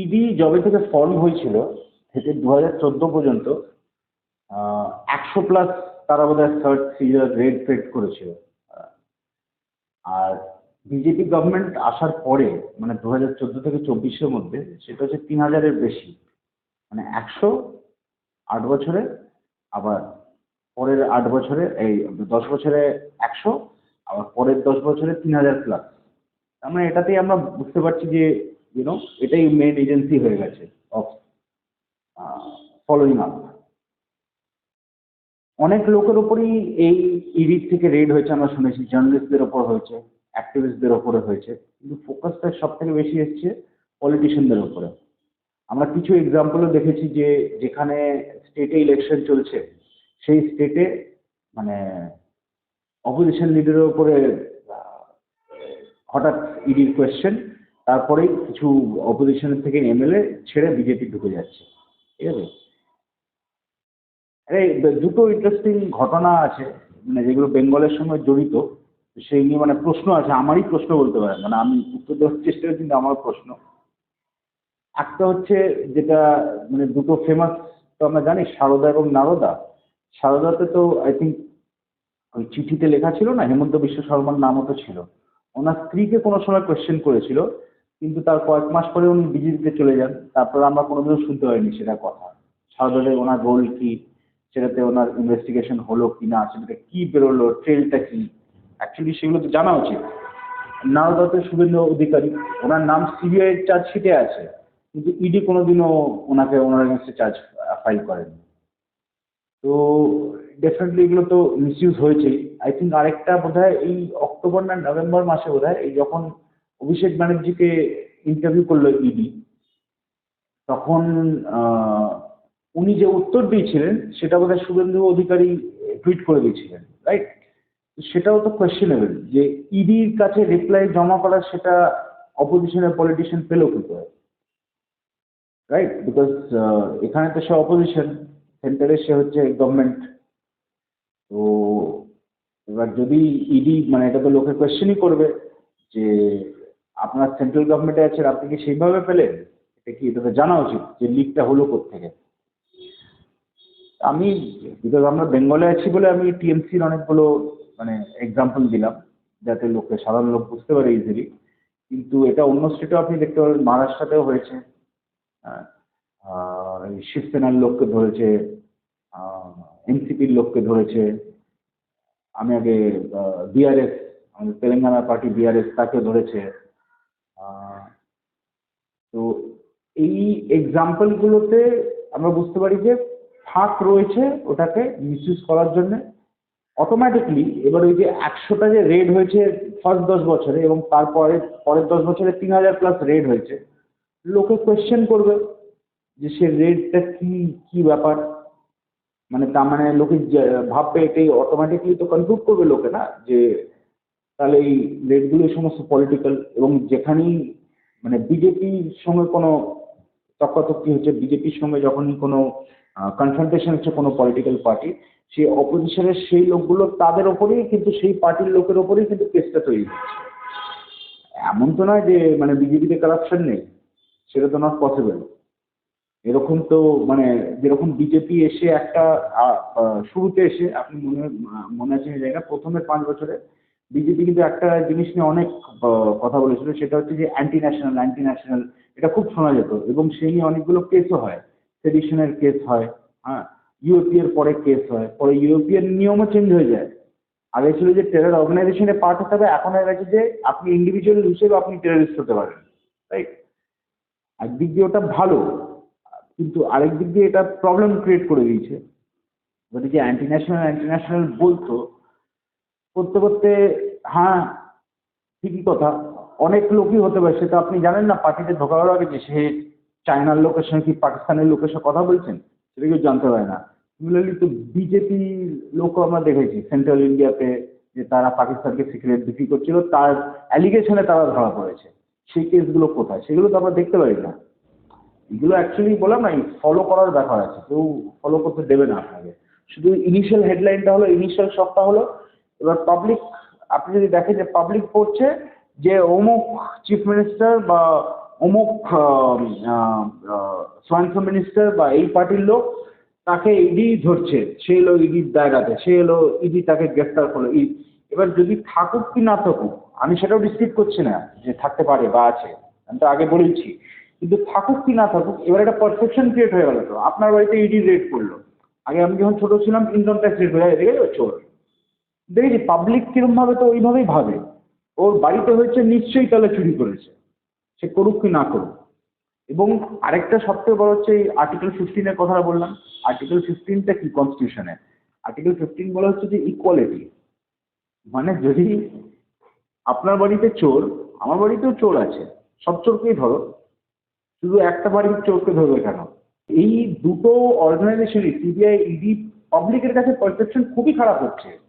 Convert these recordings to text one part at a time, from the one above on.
ED যবে থেকে form হয়েছিল থেকে দু হাজার চোদ্দ পর্যন্ত একশো প্লাস তারা বোধ হয় সার্চ সিজার রেড ফেড করেছিল। আর বিজেপি গভর্নমেন্ট আসার পরে মানে দু হাজার চোদ্দ থেকে চব্বিশের মধ্যে, সেটা হচ্ছে তিন হাজারের বেশি। মানে একশো আট বছরে, আবার পরের আট বছরে, এই দশ বছরে একশো, আবার পরের দশ বছরে তিন হাজার প্লাস তার মানে এটাতেই আমরা বুঝতে পারছি যে ইউনো এটাই মেন এজেন্সি হয়ে গেছে অফ ফলোইং আপ অনেক লোকের ওপরই এই ইডির থেকে রেড হয়েছে, আমরা শুনেছি। জার্নালিস্টদের ওপর হয়েছে অ্যাক্টিভিস্টদের ওপরে হয়েছে। কিন্তু ফোকাসটা সব থেকে বেশি এসছে পলিটিশিয়ানদের ওপরে আমরা কিছু এক্সাম্পলও দেখেছি যে, যেখানে স্টেটে ইলেকশন চলছে, সেই স্টেটে মানে অপোজিশন লিডারের ওপরে হঠাৎ ইডির কোয়েশ্চেন তারপরেই কিছু অপোজিশনের থেকে এমএলএ ছেড়ে বিজেপি ঢুকে যাচ্ছে। ঠিক আছে? আরে, দুটো ইন্টারেস্টিং ঘটনা আছে মানে যেগুলো বেঙ্গলের সঙ্গে জড়িত, সেই নিয়ে মানে প্রশ্ন আছে, আমারই প্রশ্ন বলতে পারেন। মানে আমি উত্তর দেওয়ার চেষ্টা করছি কিন্তু আমার প্রশ্ন। একটা হচ্ছে যেটা মানে দুটো ফেমাস তো আমরা জানি সারদা এবং নারদা। সারদাতে তো আই থিঙ্ক ওই চিঠিতে লেখা ছিল না, হেমন্ত বিশ্ব শর্মার নামও তো ছিল। ওনার স্ত্রীকে কোনো সময় কোয়েশ্চেন করেছিল। কিন্তু তার কয়েক মাস পরে উনি বিজেপিতে চলে যান। তারপর আমরা কোনোদিনও শুনতে পাইনি সেটা কথা। সারদাতে ওনার রোল কি? সেটাতে ওনার ইনভেস্টিগেশন হলো কি না সেটাতে কি বেরোলো? ট্রেলটা কি? অ্যাকচুয়ালি সেগুলো তো জানা উচিত। নারদাতে শুভেন্দু অধিকারী, ওনার নাম সিবিআই চার্জশিটে আছে। কিন্তু ইডি কোনোদিনও ওনাকে ওনার এগেনস্টে চার্জ ফাইল করেনি। তো ডেফিনেটলি এগুলো তো মিসইউজ হয়েছেই। আই থিঙ্ক আরেকটা বোধ এই অক্টোবর না নভেম্বর মাসে বোধ এই যখন অভিষেক ব্যানার্জিকে ইন্টারভিউ করল ইডি তখন উনি যে উত্তর দিয়েছিলেন, সেটা বোধ হয় শুভেন্দু অধিকারী টুইট করে দিয়েছিলেন রাইট সেটাও তো কোয়েশ্চেনেবল যে ইডির কাছে রিপ্লাই জমা করা সেটা অপোজিশনের পলিটিশিয়ান পেল কি করে? রাইট বিকজ এখানে তো সে অপোজিশন সেন্টারে সে হচ্ছে গভর্নমেন্ট তো, এবার যদি ইডি মানে এটা তো লোকে কোয়েশ্চেনই করবে যে আপনার সেন্ট্রাল গভর্নমেন্টে আছেন, আপনি কি সেইভাবে পেলেন? এটা কি, এটা তো জানা উচিত যে লিকটা হলো থেকে আমি বিকজ আমরা বেঙ্গলে আছি বলে আমি টিএমসির অনেকগুলো মানে এক্সাম্পল দিলাম, যাতে লোকে সাধারণ লোক বুঝতে পারে ইজিলি কিন্তু এটা অন্য স্টেটেও আপনি দেখতে পাবেন মহারাষ্ট্রতেও হয়েছে। শিবসেনার লোককে ধরেছে এনসিপির লোককে ধরেছে। আমি আগে বিআরএস আমাদের তেলেঙ্গানা পার্টি বিআরএস তাকে ধরেছে। তো এই এক্সাম্পলগুলোতে আমরা বুঝতে পারি যে ফাঁক রয়েছে ওটাকে মিসইউজ করার জন্যে। অটোমেটিকলি এবার ওই যে একশোটা যে রেড হয়েছে ফার্স্ট দশ বছরে এবং তারপরে পরের দশ বছরে তিন হাজার প্লাস রেড হয়েছে। লোকে কোয়েশ্চেন করবে যে সে রেডটা কি কি ব্যাপার? মানে তার মানে লোকে ভাববে এটাই অটোমেটিকলি তো কনক্লুড করবে লোকে না? যে তাহলে এই রেডগুলো সমস্ত পলিটিক্যাল এবং যেখানেই মানে বিজেপির সঙ্গে কোনো তর্কাতর্কি হচ্ছে, বিজেপির সঙ্গে যখনই কোনো কনফ্রন্টেশন হচ্ছে কোনো পলিটিক্যাল পার্টি সেই অপোজিশনের সেই লোকগুলো তাদের ওপরেই কিন্তু, সেই পার্টির লোকের ওপরেই কিন্তু কেসটা তৈরি হচ্ছে। এমন তো নয় যে মানে বিজেপিতে কারাপশন নেই, সেটা তো নট পসিবল এরকম তো মানে যেরকম বিজেপি এসে একটা শুরুতে এসে, আপনি মনে মনে আছে জায়গা প্রথমের পাঁচ বছরে বিজেপি কিন্তু একটা জিনিস নিয়ে অনেক কথা বলেছিল, সেটা হচ্ছে যে অ্যান্টি ন্যাশনাল অ্যান্টি ন্যাশনাল এটা খুব শোনা যেত এবং সেই নিয়ে অনেকগুলো কেসও হয়। সেডিশনের কেস হয় হ্যাঁ ইউরোপিয়ার পরে কেস হয়, পরে ইউরোপিয়ান নিয়মও চেঞ্জ হয়ে যায়। আগে ছিল যে টেরর অর্গানাইজেশনে পার্ট হতে হবে, এখন হয়ে গেছে যে আপনি ইন্ডিভিজুয়াল হিসেবে আপনি টেররিস্ট হতে পারেন রাইট একদিক দিয়ে ওটা ভালো, কিন্তু আরেক দিক দিয়ে এটা প্রবলেম ক্রিয়েট করে দিয়েছে। যদি যে অ্যান্টি ন্যাশনাল অ্যান্টি ন্যাশনাল বলতো করতে করতে হ্যাঁ ঠিকই কথা। অনেক লোকই হতে পারে, সেটা আপনি জানেন না, পার্টিতে ঢোকার আগে যে সে চায়নার লোকের সঙ্গে কি পাকিস্তানের লোকের সঙ্গে কথা বলছেন, সেটা কেউ জানতে পারে না। সিমিলারলি তো বিজেপি লোকও আমরা দেখেছি সেন্ট্রাল ইন্ডিয়াতে যে তারা পাকিস্তানকে সিক্রেট বিক্রি করছিল, তার অ্যালিগেশনে তারা ধরা পড়েছে। সেই কেসগুলো কোথায়? সেগুলো তো আমরা দেখতে পারি না। এগুলো অ্যাকচুয়ালি বললাম না ফলো করার ব্যাপার আছে, কেউ ফলো করতে দেবে না আপনাকে। শুধু ইনিশিয়াল হেডলাইনটা হলো ইনিশিয়াল শকটা হলো এবার পাবলিক আপনি যদি দেখেন যে পাবলিক পড়ছে যে অমুক চিফ মিনিস্টার বা অমুক স্বয়ংস মিনিস্টার বা এই পার্টির লোক তাকে ইডি ধরছে। সে এলো ইডির দায়রাতে সে এলো ইডি তাকে গ্রেফতার করল। ই এবার যদি থাকুক কি না থাকুক, আমি সেটাও ডিসক্রিট করছি না যে থাকতে পারে বা আছে, আমি তো আগে বলেইছি। কিন্তু থাকুক কি না থাকুক, এবার একটা পারসেপশন ক্রিয়েট হয়ে গেল তো। আপনার বাড়িতে ইডি রেড করল আগে আমি যখন ছোট ছিলাম ইনকাম ট্যাক্স রেড হয়ে দেখে চোর। দেখেছি পাবলিক কিরমভাবে তো ওইভাবেই ভাবে। ওর বাড়িতে হয়েছে নিশ্চয়ই তাহলে চুরি করেছে। সে করুক কি না করুক। এবং আরেকটা সবথেকে বড় হচ্ছে এই আর্টিকেল ফিফটিনের কথাটা বললাম। আর্টিকেল ফিফটিনটা কি কনস্টিটিউশনে আর্টিকেল ফিফটিন বলা হচ্ছে যে ইকুয়ালিটি মানে যদি আপনার বাড়িতে চোর, আমার বাড়িতেও চোর আছে। সব চোরকেই ধরো। শুধু একটা বাড়ির চোরকে ধরবে কেন? এই দুটো অর্গানাইজেশনই সিবিআই ইডি পাবলিকের কাছে পারসেপশন খুবই খারাপ হচ্ছে।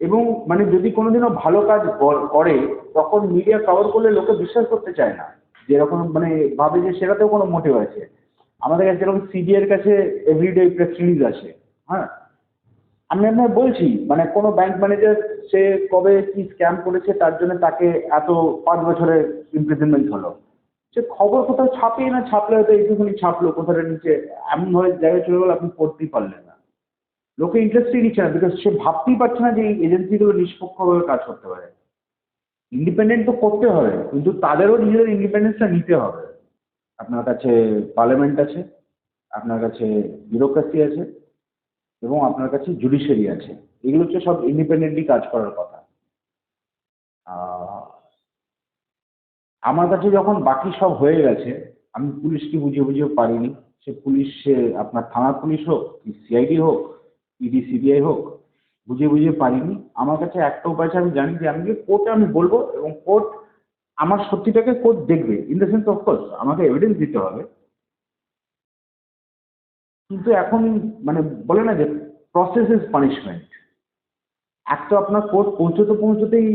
এবং মানে যদি কোনোদিনও ভালো কাজ করে, তখন মিডিয়া কভার করলে লোকে বিশ্বাস করতে চায় না। যেরকম মানে ভাবে যে সেটাতেও কোনো মোটিভ আছে। আমাদের কাছে যেরকম সিবিআই এর কাছে এভরিডে প্রেস রিলিজ আসে হ্যাঁ? আমি আপনার বলছি মানে কোনো ব্যাংক ম্যানেজার সে কবে কি স্ক্যাম করেছে, তার জন্য তাকে এত পাঁচ বছরের ইমপ্রিজনমেন্ট হলো। সে খবর কোথাও ছাপিয়ে না, ছাপলে হয়তো এইটুকুনি ছাপলো কোথাটা নিচে এমনভাবে জায়গায় চলে গেলো, আপনি পড়তেই পারলেন লোকে ইন্টারেস্টই নিচ্ছে না বিকজ সে ভাবতেই পারছে না যে এই এজেন্সিগুলো নিষ্পক্ষভাবে কাজ করতে পারে। ইন্ডিপেন্ডেন্ট তো করতে হবে, কিন্তু তাদেরও নিজেদের ইন্ডিপেন্ডেন্সটা নিতে হবে। আপনার কাছে পার্লামেন্ট আছে, আপনার কাছে বিউরোক্রেসি আছে, এবং আপনার কাছে জুডিশিয়ারি আছে। এগুলো হচ্ছে সব ইন্ডিপেন্ডেন্টলি কাজ করার কথা। আমার কাছে যখন বাকি সব হয়ে গেছে, আমি পুলিশকে বুঝিয়ে বুঝিয়ে পারিনি। সে পুলিশ, সে আপনার থানার পুলিশ হোক, কি সিআইডি হোক ইডি সিবিআই হোক, বুঝিয়ে বুঝিয়ে পারিনি। আমার কাছে একটা উপায় আছে, আমি জানি যে আমি কোর্টে আমি বলব এবং কোর্ট আমার সত্যিটাকে কোর্ট দেখবে। In the sense of course আমাকে এভিডেন্স দিতে হবে। কিন্তু এখন মানে বলে না যে প্রসেস ইজ পানিশমেন্ট এক তো আপনার কোর্ট পৌঁছতে পৌঁছতেই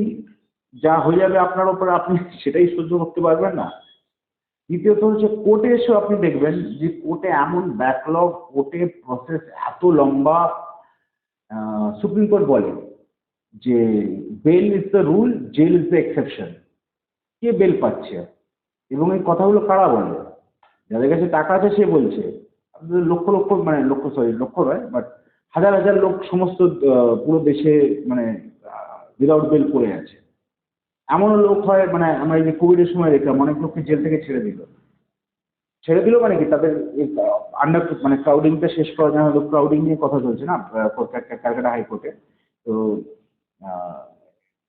যা হয়ে যাবে আপনার ওপরে আপনি সেটাই সহ্য করতে পারবেন না। দ্বিতীয়ত হচ্ছে কোর্টে এসেও আপনি দেখবেন যে কোর্টে এমন ব্যাকলগ কোর্টে প্রসেস এত লম্বা সুপ্রিম কোর্ট বলে যে bail is the rule jail is the exception K bail পাচ্ছে? এবং এই কথাগুলো কারা বলে? যাদের কাছে টাকা আছে, সে বলছে। লক্ষ লক্ষ মানে লক্ষ সরি লক্ষ নয় বাট হাজার হাজার লোক সমস্ত পুরো দেশে মানে উইদাউট বেল পড়ে আছে। এমনও লোক হয় মানে আমরা এই যে কোভিডের সময় দেখলাম, অনেক লোককে জেল থেকে ছেড়ে দিল। ছেড়ে দিল মানে কি? তাদের আন্ডার মানে ক্রাউডিংটা শেষ করার জন্য হলো ক্রাউডিং নিয়ে কথা চলছে না ক্যালকাটা হাইকোর্টে তো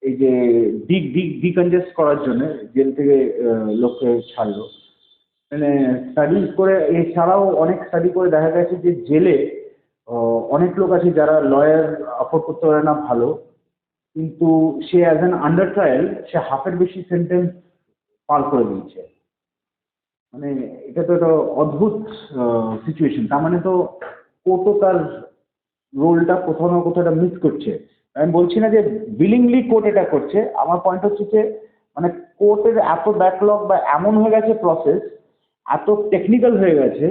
এই যে ডিক ডিক ডিকনজেস্ট করার জন্য জেল থেকে লোককে ছাড়লো। মানে স্টাডিজ করে, এছাড়াও অনেক স্টাডি করে দেখা গেছে যে জেলে অনেক লোক আছে যারা লয়ার অফোর্ড করতে পারে না ভালো। কিন্তু সে অ্যাজ অ্যান আন্ডার ট্রায়াল সে হাফের বেশি সেন্টেন্স পার করে দিয়েছে। মানে এটা তো একটা অদ্ভুত সিচুয়েশন তার মানে তো কোর্টও তার রোলটা কোথাও না কোথাও একটা মিস করছে। আমি বলছি না যে বিলিংলি কোর্ট এটা করছে। আমার পয়েন্ট হচ্ছে যে মানে কোর্টের এত ব্যাকলগ বা এমন হয়ে গেছে প্রসেস এত টেকনিক্যাল হয়ে গেছে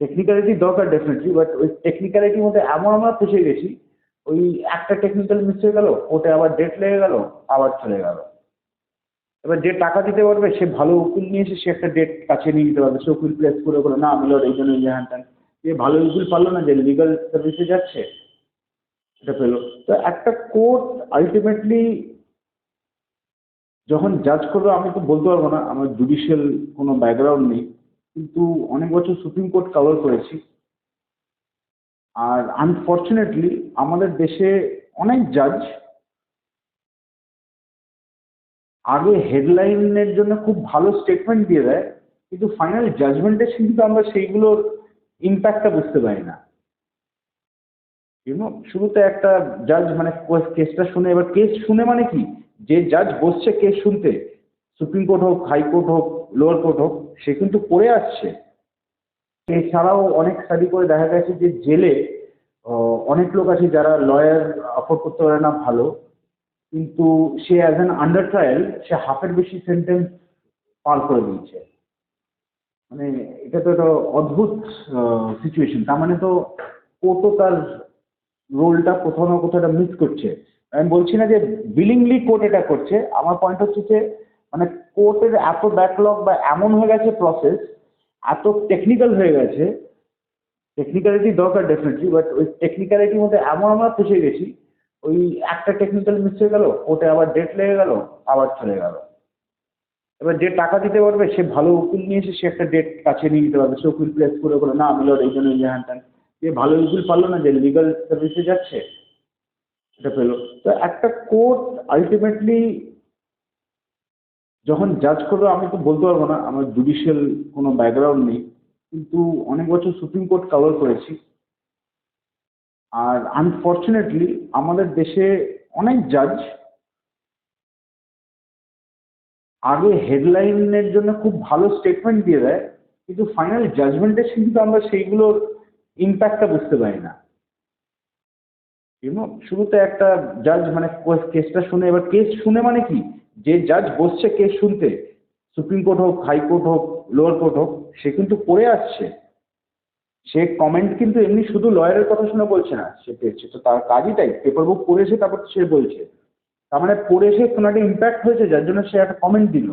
টেকনিক্যালিটি দরকার ডেফিনেটলি বাট ওই টেকনিক্যালিটির মধ্যে এমন আমরা ফেসে গেছি, ওই একটা টেকনিক্যাল মিস হয়ে গেল কোর্টে আবার ডেট লেগে গেল, আবার চলে গেল। এবার যে টাকা দিতে পারবে, সে ভালো উকিল নিয়ে এসে সে একটা ডেট কাছে নিয়ে নিতে পারবে। সে উকিল প্লেস করে বলে, না, আমি এই জন্য এই হ্যান ত্যান যে ভালো উকিল পারল না, যে লিগাল সার্ভিসে যাচ্ছে, এটা পেল। তো একটা কোর্ট আলটিমেটলি যখন জাজ করবে, আমি তো বলতে পারব না, আমার জুডিশিয়াল কোনো ব্যাকগ্রাউন্ড নেই, কিন্তু অনেক বছর সুপ্রিম কোর্ট কভার করেছি। আর আনফর্চুনেটলি আমাদের দেশে অনেক জাজ আগে হেডলাইনের জন্য খুব ভালো স্টেটমেন্ট দিয়ে দেয়, কিন্তু ফাইনাল জাজমেন্টে কিন্তু আমরা সেইগুলোর ইম্প্যাক্টটা বুঝতে পারি না। ইউনো শুরুতে একটা জাজ মানে কেসটা শুনে, এবার কেস শুনে মানে কি? যে জাজ বসছে কেস শুনতে, সুপ্রিম কোর্ট হোক হাইকোর্ট হোক লোয়ার কোর্ট হোক, সে কিন্তু পড়ে আসছে। এছাড়াও অনেক স্টাডি করে দেখা গেছে যে জেলে অনেক লোক আছে যারা লয়ার অফোর্ড করতে পারে না ভালো। কিন্তু সে অ্যাজ অ্যান আন্ডার ট্রায়াল সে হাফের বেশি সেন্টেন্স পার করে দিয়েছে। মানে এটা তো একটা অদ্ভুত সিচুয়েশন তার মানে তো কোর্টও তার রোলটা কোথাও না কোথাও একটা মিস করছে। আমি বলছি না যে বিলিংলি কোর্ট এটা করছে। আমার পয়েন্ট হচ্ছে যে মানে কোর্টের এত ব্যাকলগ বা এমন হয়ে গেছে প্রসেস এত টেকনিক্যাল হয়ে গেছে। টেকনিক্যালিটি দরকার ডেফিনেটলি বাট ওই টেকনিক্যালিটির মধ্যে এমন আমরা ফেসে গেছি ওই একটা টেকনিক্যাল মিস হয়ে গেল, কোর্টে আবার ডেট লেগে গেল, আবার চলে গেল। এবার যে টাকা দিতে পারবে, সে ভালো উকিল নিয়ে এসে সে একটা ডেট কাছে নিয়ে নিতে পারবে। সে উকিল প্লেস করে বলে, না, আমি লড এই জন্য এই হ্যান ত্যান যে ভালো উকিল পারল না, যে লিগাল সার্ভিসে যাচ্ছে, সেটা পেল। তো একটা কোর্ট আলটিমেটলি যখন জাজ করবে, আমি তো বলতে পারব না, আমার জুডিশিয়াল কোনো ব্যাকগ্রাউন্ড নেই। কিন্তু অনেক বছর সুপ্রিম কোর্ট কভার করেছি। আর আনফর্চুনেটলি আমাদের দেশে অনেক জাজ আগে হেডলাইনের জন্য খুব ভালো স্টেটমেন্ট দিয়ে দেয়, কিন্তু ফাইনাল জাজমেন্টের কিন্তু আমরা সেইগুলোর ইম্প্যাক্টটা বুঝতে পারি না। ইউনো শুরুতে একটা জাজ মানে কেসটা শুনে, এবার কেস শুনে মানে কি? যে জাজ বসছে কেস শুনতে সুপ্রিম কোর্ট হোক হাইকোর্ট হোক লোয়ার কোর্ট হোক, সে কিন্তু পড়ে আসছে। সে কমেন্ট কিন্তু এমনি শুধু লয়ারের কথা শুনে বলছে না, সে পেয়েছে। তো তার কাজই তাই পেপার বুক পড়েছে তারপর সে বলছে। তার মানে পড়ে সে কোনো একটা ইম্প্যাক্ট হয়েছে, যার জন্য সে একটা কমেন্ট দিল।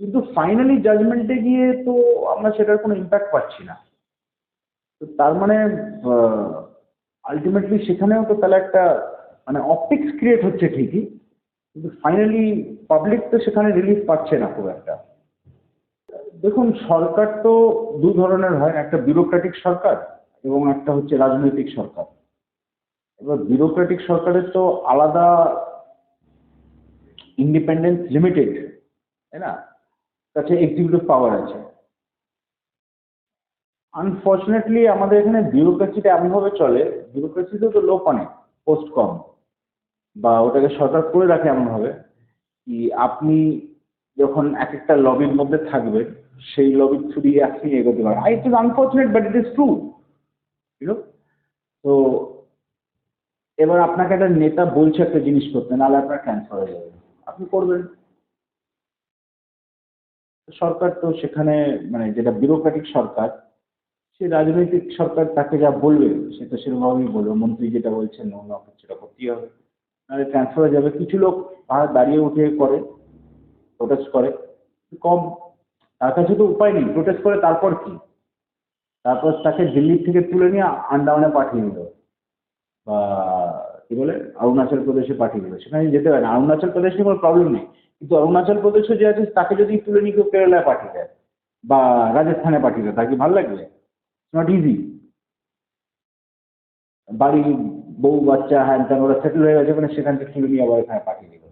কিন্তু ফাইনালি জাজমেন্টে গিয়ে তো আমরা সেটার কোনো ইম্প্যাক্ট পাচ্ছি না। তো তার মানে আলটিমেটলি সেখানেও তো তাহলে একটা মানে অপটিক্স ক্রিয়েট হচ্ছে ঠিকই, কিন্তু ফাইনালি পাবলিক তো সেখানে রিলিফ পাচ্ছে না খুব একটা। দেখুন, সরকার তো দু ধরনের হয়। একটা বিউরোক্রেটিক সরকার এবং একটা হচ্ছে রাজনৈতিক সরকার। এবার বিউরোক্রেটিক সরকারের তো আলাদা ইন্ডিপেন্ডেন্স লিমিটেড তাই না? কাছে এক্সিকিউটিভ পাওয়ার আছে। আনফর্চুনেটলি আমাদের এখানে বিউরোক্রেসিটা এমনভাবে চলে বিউরোক্রেসিতে তো লোক অনেক পোস্ট কম, বা ওটাকে সরকার করে রাখে এমনভাবে, কি আপনি যখন এক একটা লবির মধ্যে থাকবেন সেই থ্রু দিয়ে আপনি এগোতে I it is unfortunate but it is true you know তো এবার আপনাকে একটা নেতা বলছে একটা জিনিস করতে, নাহলে আপনার ক্যান্সার হয়ে যাবে। আপনি করবেন। সরকার তো সেখানে মানে যেটা বিউরোক্রেটিক সরকার, সে রাজনৈতিক সরকার তাকে যা বলবে, সে তো সেরকমভাবেই বলবে। মন্ত্রী যেটা বলছেন, অন্য সেটা করতেই হবে। নাহলে ট্রান্সফার হয়ে যাবে। কিছু লোক দাঁড়িয়ে উঠে করে প্রোটেস্ট করে। কম তার কাছে তো উপায় নেই প্রোটেস্ট করে তারপর কি? তারপর তাকে দিল্লি থেকে তুলে নিয়ে আন্দামানে পাঠিয়ে দিল। বা কি বলে, অরুণাচল প্রদেশে পাঠিয়ে দিল। সেখানে যেতে পারে না। অরুণাচল প্রদেশে কোনো প্রবলেম নেই। কিন্তু অরুণাচল প্রদেশে যে আছে তাকে যদি তুলে নিয়ে কেউ কেরালায় পাঠিয়ে দেয় বা রাজস্থানে পাঠিয়ে দেয়, তার কি ভালো লাগবে? নট ইজি বাড়ি বউ, বাচ্চা হ্যান ত্যান ওরা সেটেল হয়ে গেছে মানে সেখান থেকে তুলে নিয়ে আবার এখানে পাঠিয়ে দিল।